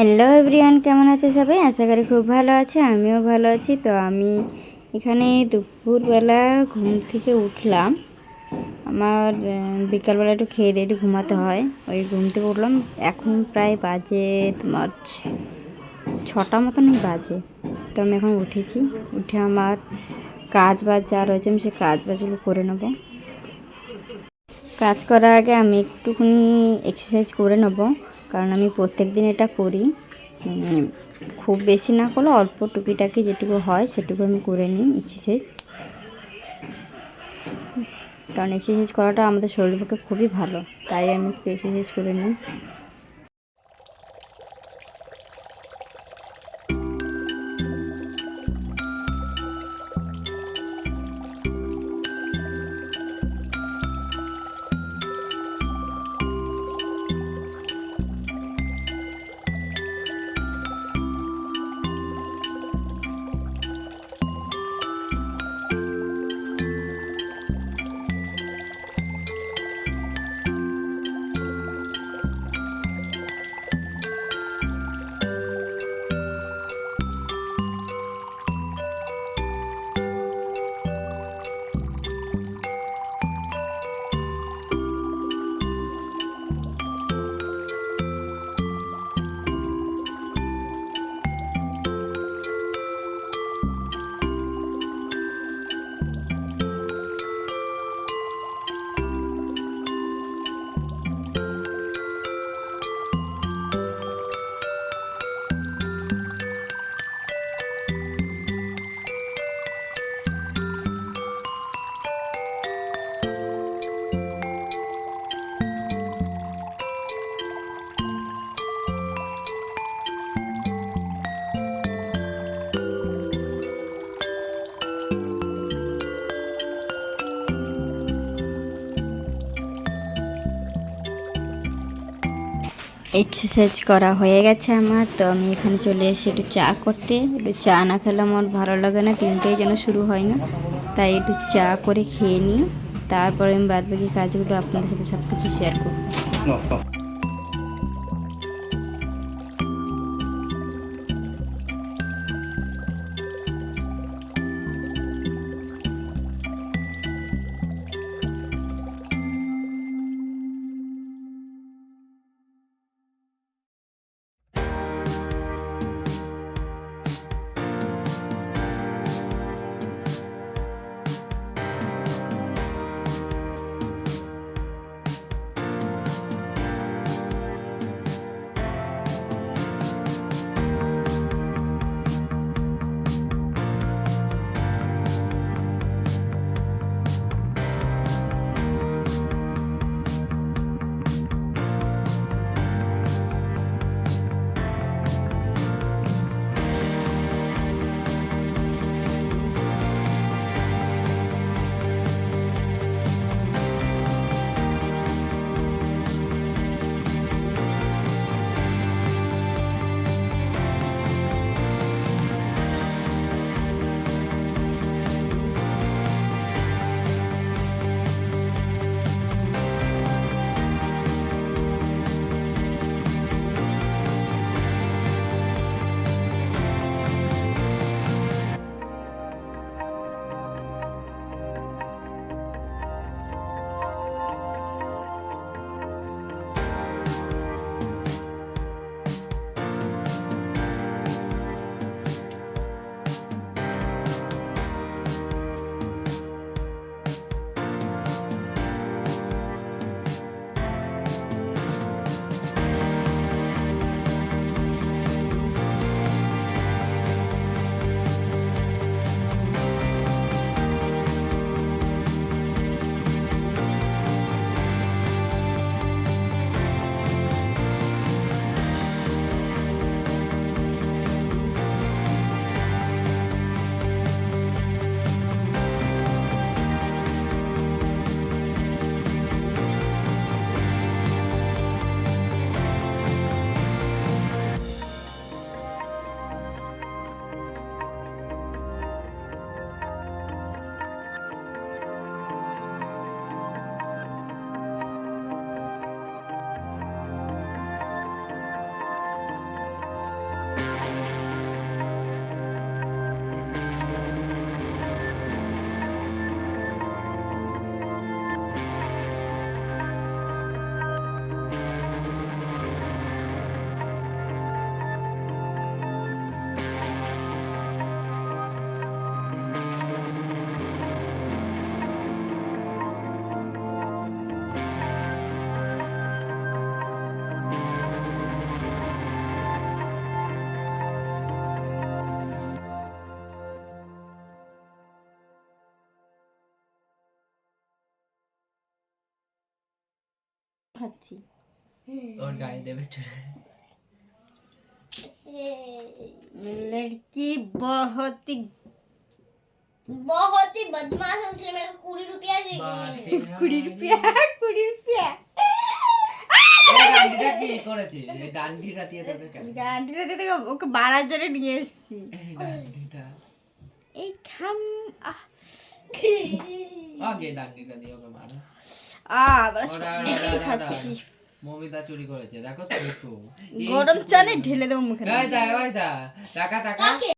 Hello everyone কেমন আছে সবাই? আশা করি খুব ভালো আছে, আমিও ভালো আছি। তো আমি এখানে দুপুরবেলা ঘুম থেকে উঠলাম। আমার বিকালবেলা একটু খেয়ে দিয়ে একটু ঘুমাতে হয়। ওই ঘুম থেকে উঠলাম, এখন প্রায় বাজে তোমার ছটা মতনই বাজে। তো আমি এখন উঠেছি, উঠে আমার কাজ বাজ যা রয়েছে আমি সে কাজ বাজগুলো করে নেব। কাজ করার আগে আমি একটুখানি এক্সারসাইজ করে নেব। কারণ আমি প্রত্যেক দিন এটা করি। উম, খুব বেশি না করলে অল্প টুকিটাকি যেটুকু হয় সেটুকু আমি করে নিই এক্সারসাইজ কারণ এক্সারসাইজ করাটা আমাদের শরীরের পক্ষে খুবই ভালো তাই আমি একটু এক্সারসাইজ করে নিই। এক্সারসাইজ করা হয়ে গেছে আমার, তো আমি এখানে চলে এসে একটু চা করতে। একটু চা না খেলে আমার ভালো লাগে না, তিনটেই যেন শুরু হয় না। তাই একটু চা করে খেয়ে নিই। তারপরে আমি বাদ বাকি কাজগুলো আপনাদের সাথে সব কিছু শেয়ার করব খাচ্ছি ওর গায়ে দেবে চলে लड़की बहुत ही बहुत ही बदमाश है उसने मेरे को कुड़ी रुपया दी কুড়ি রুপিয়া কুড়ি রুপিয়া এই ডান্ডিটা কি করেছে এই ডান্ডিটা দিয়ে দেবে কেন গানটিটা দিতে ওকে বাড়ার জন্য নিয়ে এসেছি এই ডান্ডিটা এই খাম আহ আগে ডান্ডিটা দিয়ে ওকে মারো খাচ্ছি। মমিতা চুরি করেছে দেখো তো গরম চালে ঢেলে দেবো মুখে। টাকা টাকা।